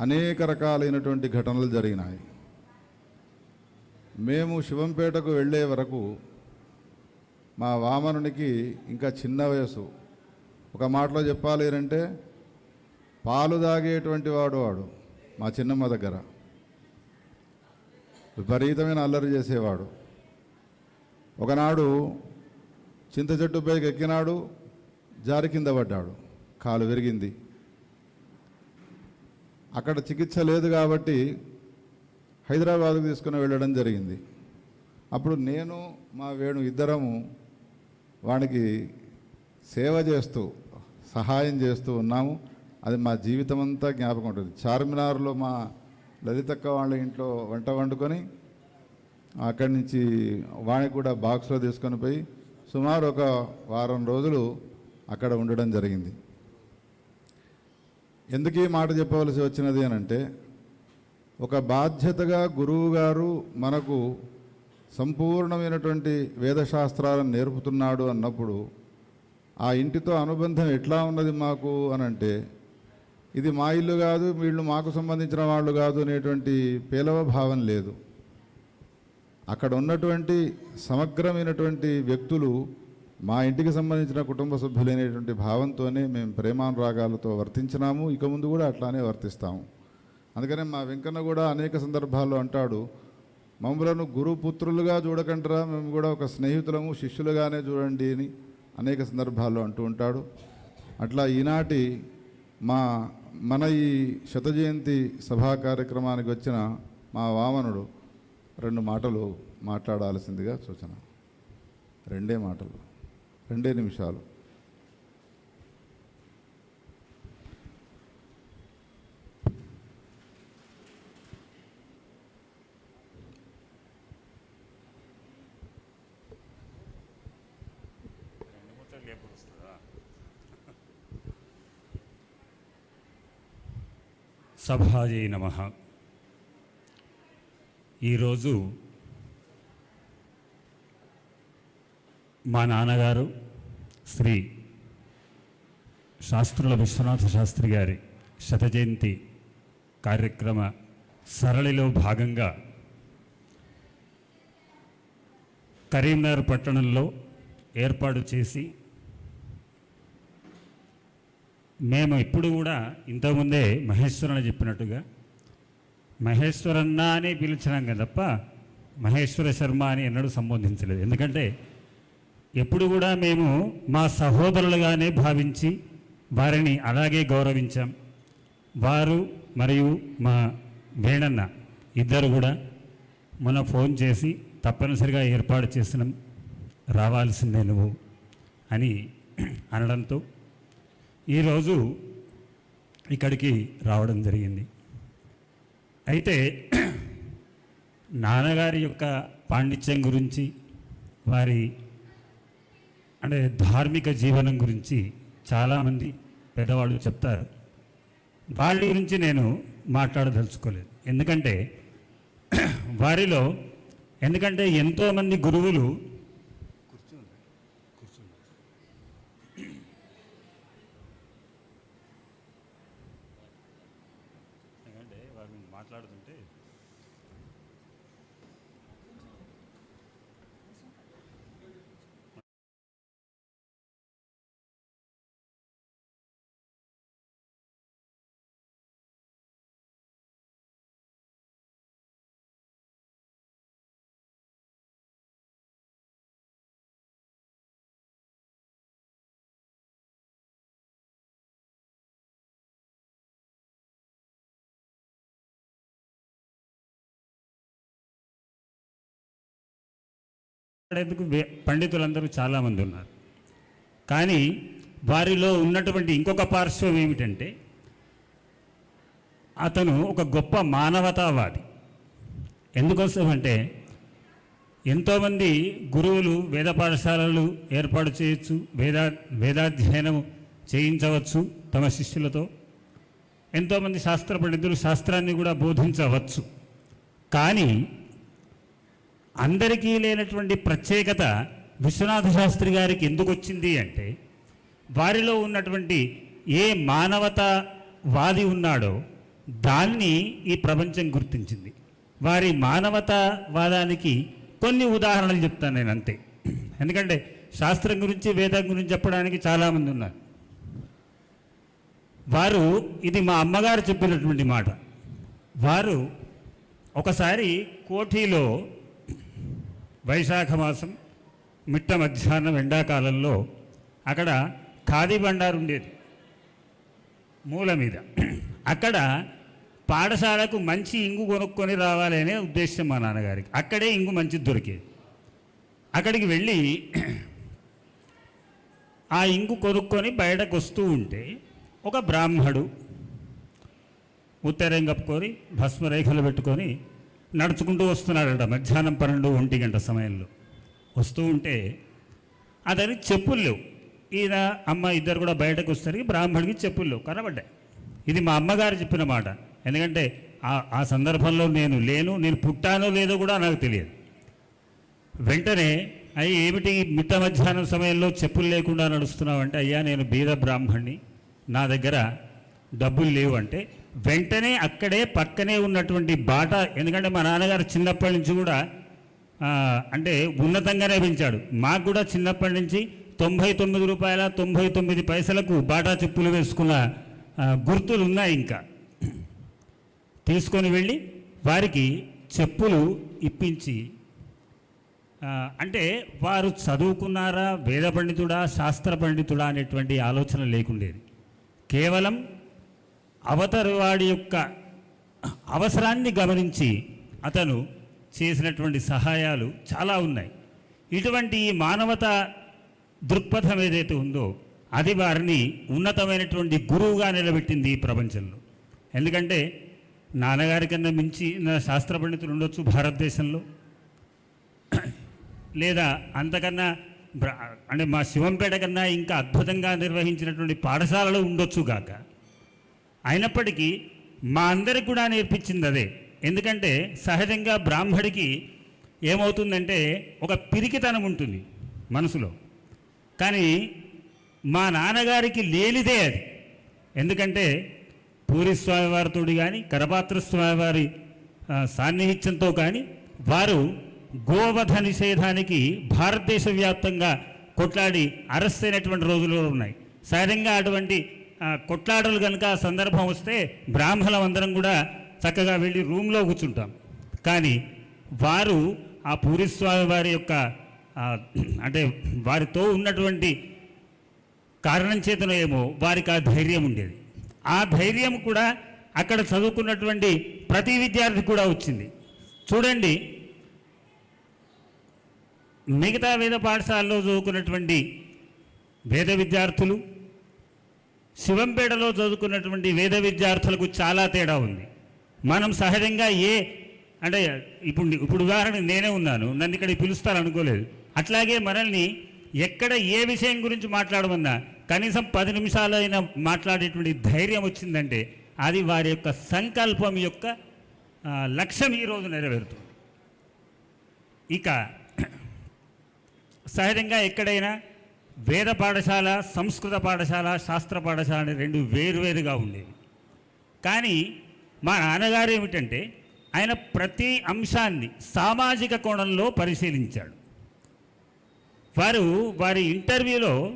అనేక రకాలైనటువంటి ఘటనలు జరిగినాయి. మేము శివంపేటకు వెళ్ళే వరకు మా వామనునికి ఇంకా చిన్న వయసు ఒక మాటలో చెప్పాలి అంటే పాలు తాగేటువంటి వాడు వాడు మా చిన్నమ్మ దగ్గర. విపరీతమైన అల్లరి చేసేవాడు. ఒకనాడు చింత చెట్టు పైకి ఎక్కినాడు జారి కింద పడ్డాడు. కాలు విరిగింది. అక్కడ చికిత్స లేదు కాబట్టి హైదరాబాద్కు తీసుకుని వెళ్ళడం జరిగింది. అప్పుడు నేను మా వేణు ఇద్దరము వానికి సేవ చేస్తూ సహాయం చేస్తూ ఉన్నాము. అది మా జీవితం అంతా జ్ఞాపకం ఉంటుంది. చార్మినార్లో మా లలితక్క వాళ్ళ ఇంట్లో వంట వండుకొని అక్కడి నుంచి వానికి కూడా బాక్స్లో తీసుకొని పోయి సుమారు ఒక వారం రోజులు అక్కడ ఉండడం జరిగింది. ఎందుకు ఈ మాట చెప్పవలసి వచ్చినది అని అంటే ఒక బాధ్యతగా గురువు గారు మనకు సంపూర్ణమైనటువంటి వేదశాస్త్రాలను నేర్పుతున్నాడు అన్నప్పుడు ఆ ఇంటితో అనుబంధం ఎట్లా ఉన్నది మాకు అని అంటే ఇది మా ఇల్లు కాదు వీళ్ళు మాకు సంబంధించిన వాళ్ళు కాదు అనేటువంటి పేలవ భావం లేదు. అక్కడ ఉన్నటువంటి సమగ్రమైనటువంటి వ్యక్తులు మా ఇంటికి సంబంధించిన కుటుంబ సభ్యులైనటువంటి భావంతోనే మేము ప్రేమానురాగాలతో వర్తించినాము. ఇక ముందు కూడా అట్లానే వర్తిస్తాము. అందుకనే మా వెంకన్న కూడా అనేక సందర్భాల్లో అంటాడు మమ్మలను గురుపుత్రులుగా చూడకంటరా మేము కూడా ఒక స్నేహితులము శిష్యులుగానే చూడండి అని అనేక సందర్భాల్లో అంటూ ఉంటాడు. అట్లా ఈనాటి మా మన ఈ శతజయంతి సభా కార్యక్రమానికి వచ్చిన మా వామనుడు రెండు మాటలు మాట్లాడాల్సిందిగా సూచన. రెండే మాటలు. రెండే నిమిషాలు. సభాజీ నమ. ఈరోజు మా నాన్నగారు శ్రీ శాస్త్రుల విశ్వనాథ శాస్త్రి గారి శతజయంతి కార్యక్రమ సరళిలో భాగంగా కరీంనగర్ పట్టణంలో ఏర్పాటు చేసి మేము ఇప్పుడు కూడా ఇంతకుముందే మహేశ్వరని చెప్పినట్టుగా మహేశ్వరన్న అని పిలిచినాం కదా తప్ప మహేశ్వర శర్మ అని ఎన్నడూ సంబోధించలేదు. ఎందుకంటే ఎప్పుడు కూడా మేము మా సహోదరులుగానే భావించి వారిని అలాగే గౌరవించాం. వారు మరియు మా వేణన్న ఇద్దరు కూడా మన ఫోన్ చేసి తప్పనిసరిగా ఏర్పాటు చేసినాం రావాల్సిందే నువ్వు అని అనడంతో ఈరోజు ఇక్కడికి రావడం జరిగింది. అయితే నాన్నగారి యొక్క పాండిత్యం గురించి వారి అంటే ధార్మిక జీవనం గురించి చాలామంది పెద్దవాళ్ళు చెప్తారు. వాళ్ళ గురించి నేను మాట్లాడదలుచుకోలేదు. ఎందుకంటే వారిలో ఎందుకంటే ఎంతోమంది గురువులు మాట్లాడేందుకు పండితులందరూ చాలామంది ఉన్నారు. కానీ వారిలో ఉన్నటువంటి ఇంకొక పార్శ్వం ఏమిటంటే అతను ఒక గొప్ప మానవతావాది. ఎందుకోసం అంటే ఎంతోమంది గురువులు వేద పాఠశాలలు ఏర్పాటు చేయొచ్చు వేదా వేదాధ్యయనం చేయించవచ్చు తమ శిష్యులతో. ఎంతోమంది శాస్త్ర పండితులు శాస్త్రాన్ని కూడా బోధించవచ్చు. కానీ అందరికీ లేనటువంటి ప్రత్యేకత విశ్వనాథ శాస్త్రి గారికి ఎందుకు వచ్చింది అంటే వారిలో ఉన్నటువంటి ఏ మానవత వాది ఉన్నాడో దాన్ని ఈ ప్రపంచం గుర్తించింది. వారి మానవతావాదానికి కొన్ని ఉదాహరణలు చెప్తాను నేను అంతే. ఎందుకంటే శాస్త్రం గురించి వేదం గురించి చెప్పడానికి చాలామంది ఉన్నారు. వారు ఇది మా అమ్మగారు చెప్పినటువంటి మాట. వారు ఒకసారి కోఠీలో వైశాఖ మాసం మిట్ట మధ్యాహ్నం ఎండాకాలంలో అక్కడ ఖాదీ బండారు ఉండేది మూల మీద. అక్కడ పాఠశాలకు మంచి ఇంగు కొనుక్కొని రావాలి అనే ఉద్దేశం మా నాన్నగారికి. అక్కడే ఇంగు మంచిది దొరికేది. అక్కడికి వెళ్ళి ఆ ఇంగు కొనుక్కొని బయటకు వస్తూ ఉంటే ఒక బ్రాహ్మడు ఉత్తరం కప్పుకొని భస్మరేఖలు పెట్టుకొని నడుచుకుంటూ వస్తున్నాడట. మధ్యాహ్నం పన్నెండు ఒంటి గంట సమయంలో. వస్తూ ఉంటే అతని చెప్పులు లేవు. ఈయన అమ్మ ఇద్దరు కూడా బయటకు వస్తారు. బ్రాహ్మడికి చెప్పులు లేవు. కనబడ్డాయి. ఇది మా అమ్మగారు చెప్పిన మాట. ఎందుకంటే ఆ ఆ సందర్భంలో నేను లేను నేను పుట్టానో లేదో కూడా నాకు తెలియదు. వెంటనే అయ్యి ఏమిటి మిట్ట మధ్యాహ్నం సమయంలో చెప్పులు లేకుండా నడుస్తున్నావు అంటే అయ్యా నేను బీద బ్రాహ్మణ్ణి. నా దగ్గర డబ్బులు లేవు అంటే వెంటనే అక్కడే పక్కనే ఉన్నటువంటి బాట ఎందుకంటే మా నాన్నగారు చిన్నప్పటి నుంచి కూడా అంటే ఉన్నతంగానే పెంచాడు. మాకు కూడా చిన్నప్పటి నుంచి తొంభై తొమ్మిది రూపాయల తొంభై తొమ్మిది పైసలకు బాటా చెప్పులు వేసుకున్న గుర్తులు ఉన్నాయి ఇంకా. తీసుకొని వెళ్ళి వారికి చెప్పులు ఇప్పించి అంటే వారు చదువుకున్నారా వేద పండితుడా శాస్త్ర పండితుడా అనేటువంటి ఆలోచన లేకుండేది. కేవలం అవతరివాడి యొక్క అవసరాన్ని గమనించి అతను చేసినటువంటి సహాయాలు చాలా ఉన్నాయి. ఇటువంటి ఈ మానవత దృక్పథం ఏదైతే ఉందో అది వారిని ఉన్నతమైనటువంటి గురువుగా నిలబెట్టింది ఈ ప్రపంచంలో. ఎందుకంటే నాన్నగారి కన్నా మించి నా శాస్త్ర పండితులు ఉండొచ్చు భారతదేశంలో. లేదా అంతకన్నా అంటే మా శివంపేట కన్నా ఇంకా అద్భుతంగా నిర్వహించినటువంటి పాఠశాలలు ఉండొచ్చు గాక. అయినప్పటికీ మా అందరికి కూడా నేర్పించింది అదే. ఎందుకంటే సహజంగా బ్రాహ్మడికి ఏమవుతుందంటే ఒక పిరికితనం ఉంటుంది మనసులో. కానీ మా నాన్నగారికి లేనిదే అది. ఎందుకంటే పూరి స్వామివారితో కానీ కరపాత్ర స్వామివారి సాన్నిహిత్యంతో కానీ వారు గోవధ నిషేధానికి భారతదేశ వ్యాప్తంగా కొట్లాడి అరెస్ట్ అయినటువంటి రోజులు ఉన్నాయి. సహజంగా అటువంటి కొట్లాటలు కనుక ఆ సందర్భం వస్తే బ్రాహ్మణులం అందరం కూడా చక్కగా వెళ్ళి రూమ్లో కూర్చుంటాం. కానీ వారు ఆ పూరిస్వామి వారి యొక్క అంటే వారితో ఉన్నటువంటి కారణం చేతనో ఏమో వారికి ఆ ధైర్యం ఉండేది. ఆ ధైర్యం కూడా అక్కడ చదువుకున్నటువంటి ప్రతి విద్యార్థి కూడా వచ్చింది. చూడండి మిగతా వేద పాఠశాలలో చదువుకున్నటువంటి వేద విద్యార్థులు శివంపేటలో చదువుకున్నటువంటి వేద విద్యార్థులకు చాలా తేడా ఉంది. మనం సహజంగా ఏ అంటే ఇప్పుడు ఇప్పుడు ఉదాహరణ నేనే ఉన్నాను నన్ను ఇక్కడ పిలుస్తారు అనుకోలేదు అట్లాగే మనల్ని ఎక్కడ ఏ విషయం గురించి మాట్లాడమన్నా కనీసం పది నిమిషాలైనా మాట్లాడేటువంటి ధైర్యం వచ్చిందంటే అది వారి యొక్క సంకల్పం యొక్క లక్ష్యం ఈరోజు నెరవేరుతుంది. ఇక సహజంగా ఎక్కడైనా వేద పాఠశాల సంస్కృత పాఠశాల శాస్త్ర పాఠశాల అనే రెండు వేరువేరుగా ఉండేవి. కానీ మా నాన్నగారు ఏమిటంటే ఆయన ప్రతి అంశాన్ని సామాజిక కోణంలో పరిశీలించాడు. వారు వారి ఇంటర్వ్యూలో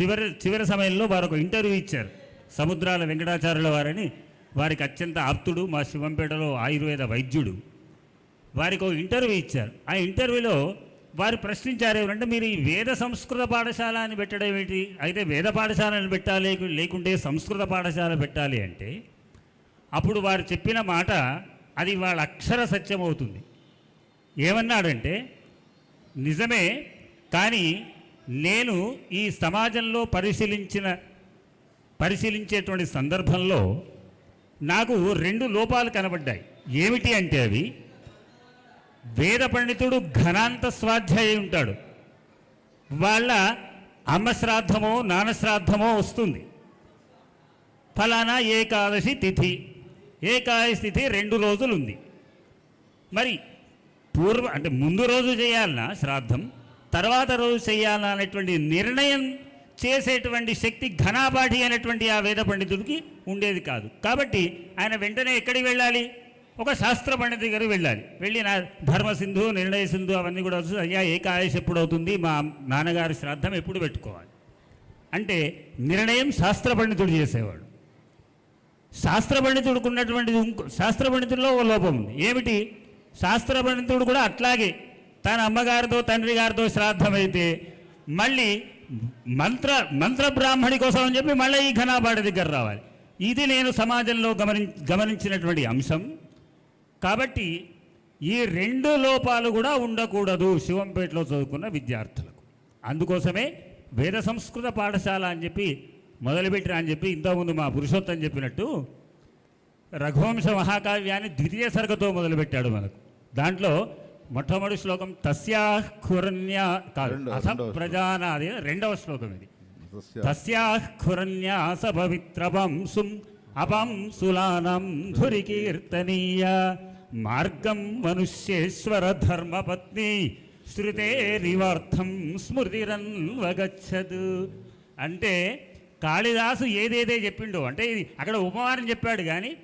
చివరి చివరి సమయంలో వారు ఒక ఇంటర్వ్యూ ఇచ్చారు. సముద్రాల వెంకటాచార్యుల వారని వారికి అత్యంత ఆప్తుడు మా శివంపేటలో ఆయుర్వేద వైద్యుడు. వారికి ఒక ఇంటర్వ్యూ ఇచ్చారు. ఆ ఇంటర్వ్యూలో వారు ప్రశ్నించారు ఎవరంటే మీరు ఈ వేద సంస్కృత పాఠశాల అని పెట్టడం ఏంటి? అయితే వేద పాఠశాలను పెట్టాలి లేకుంటే సంస్కృత పాఠశాల పెట్టాలి అంటే అప్పుడు వారు చెప్పిన మాట అది వాళ్ళ అక్షర సత్యం అవుతుంది ఏమన్నాడంటే నిజమే కానీ నేను ఈ సమాజంలో పరిశీలించిన పరిశీలించేటువంటి సందర్భంలో నాకు రెండు లోపాలు కనబడ్డాయి. ఏమిటి అంటే అవి వేద పండితుడు ఘనాంత స్వాధ్యాయి ఉంటాడు. వాళ్ళ అమ్మ శ్రాద్ధమో నాన్న శ్రాద్ధమో వస్తుంది. ఫలానా ఏకాదశి తిథి. ఏకాదశి తిథి రెండు రోజులు ఉంది మరి పూర్వ అంటే ముందు రోజు చేయాలనా శ్రాద్ధం? తర్వాత రోజు చేయాలనా అనేటువంటి నిర్ణయం చేసేటువంటి శక్తి ఘనాపాఠి అనేటువంటి ఆ వేద పండితుడికి ఉండేది కాదు. కాబట్టి ఆయన వెంటనే ఎక్కడికి వెళ్ళాలి? ఒక శాస్త్ర పండితుడి గారు వెళ్ళాలి. వెళ్ళి నా ధర్మ సింధు నిర్ణయ సింధు అవన్నీ కూడా వస్తుంది అయ్యా ఏకాదశి ఎప్పుడు అవుతుంది? మా నాన్నగారి శ్రాద్ధం ఎప్పుడు పెట్టుకోవాలి? అంటే నిర్ణయం శాస్త్ర పండితుడు చేసేవాడు. శాస్త్ర పండితుడికి ఉన్నటువంటి ఇంకో శాస్త్ర పండితుల్లో ఒక లోపం ఉంది. ఏమిటి? శాస్త్ర పండితుడు కూడా అట్లాగే తన అమ్మగారితో తండ్రి గారితో శ్రాద్ధమైతే మళ్ళీ మంత్ర మంత్ర బ్రాహ్మణి కోసం అని చెప్పి మళ్ళీ ఈ ఘనాబాడి దగ్గర రావాలి. ఇది నేను సమాజంలో గమని గమనించినటువంటి అంశం. కాబట్టి ఈ రెండు లోపాలు కూడా ఉండకూడదు శివంపేటలో చదువుకున్న విద్యార్థులకు. అందుకోసమే వేద సంస్కృత పాఠశాల అని చెప్పి మొదలుపెట్టిన అని చెప్పి ఇంతకుముందు మా పురుషోత్తం చెప్పినట్టు రఘువంశ మహాకావ్యాన్ని ద్వితీయ సర్గతో మొదలుపెట్టాడు మనకు. దాంట్లో మొట్టమొదటి శ్లోకం తస్యాహురణ్య కాదు అథ. ప్రజానాది రెండవ శ్లోకం ఇది. తస్య. తస్యాహురణ్యాస పవిత్రవం సుం అపం సులానం ధురికీర్తనీయ. మార్గం మనుష్యేశ్వర ధర్మపత్ని శృతేరివార్థం స్మృతిరన్వగచ్చదు అంటే కాళిదాసు ఏదేదే చెప్పిండో అంటే ఇది అక్కడ ఉపమానం చెప్పాడు కానీ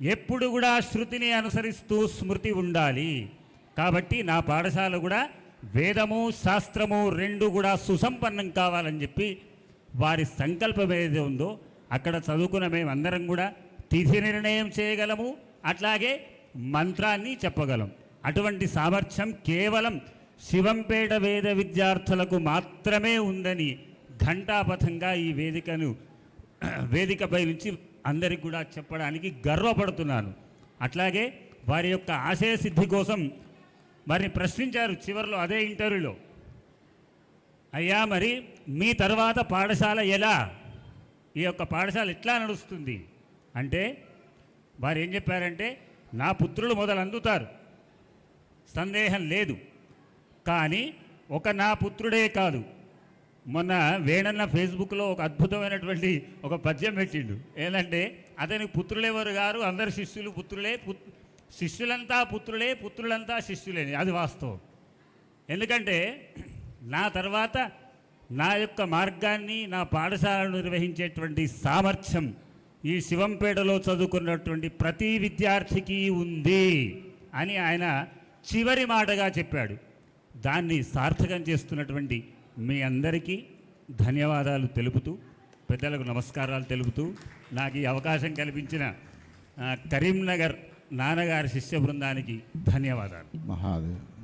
ఎప్పుడు కూడా శృతిని అనుసరిస్తూ స్మృతి ఉండాలి. కాబట్టి నా పాఠశాల కూడా వేదము శాస్త్రము రెండు కూడా సుసంపన్నం కావాలని చెప్పి వారి సంకల్పం ఏదైతే ఉందో అక్కడ చదువుకున్న మేమందరం కూడా తిథి నిర్ణయం చేయగలము. అట్లాగే మంత్రాన్ని చెప్పగలం. అటువంటి సామర్థ్యం కేవలం శివంపేట వేద విద్యార్థులకు మాత్రమే ఉందని ఘంటాపథంగా ఈ వేదికను వేదికపై నుంచి అందరికి కూడా చెప్పడానికి గర్వపడుతున్నాను. అట్లాగే వారి యొక్క ఆశయ సిద్ధి కోసం వారిని ప్రశ్నించారు చివరిలో అదే ఇంటర్వ్యూలో. అయ్యా మరి మీ తర్వాత పాఠశాల ఎలా? ఈ యొక్క పాఠశాల ఎట్లా నడుస్తుంది? అంటే వారు ఏం చెప్పారంటే నా పుత్రులు మొదలు అందుతారు సందేహం లేదు. కానీ ఒక నా పుత్రుడే కాదు. మొన్న వేణన్న ఫేస్బుక్లో ఒక అద్భుతమైనటువంటి ఒక పద్యం పెట్టిండు. ఏంటంటే అతనికి పుత్రులెవరు గారు? అందరు శిష్యులు పుత్రులే పుత్ శిష్యులంతా పుత్రులే పుత్రులంతా శిష్యులే. అది వాస్తవం. ఎందుకంటే నా తర్వాత నా యొక్క మార్గాన్ని నా పాఠశాలను నిర్వహించేటువంటి సామర్థ్యం ఈ శివంపేటలో చదువుకున్నటువంటి ప్రతి విద్యార్థికి ఉంది అని ఆయన చివరి మాటగా చెప్పాడు. దాన్ని సార్థకం చేస్తున్నటువంటి మీ అందరికీ ధన్యవాదాలు తెలుపుతూ పెద్దలకు నమస్కారాలు తెలుపుతూ నాకు ఈ అవకాశం కల్పించిన కరీంనగర్ నాన్నగారి శిష్య బృందానికి ధన్యవాదాలు. మహాదేవ్.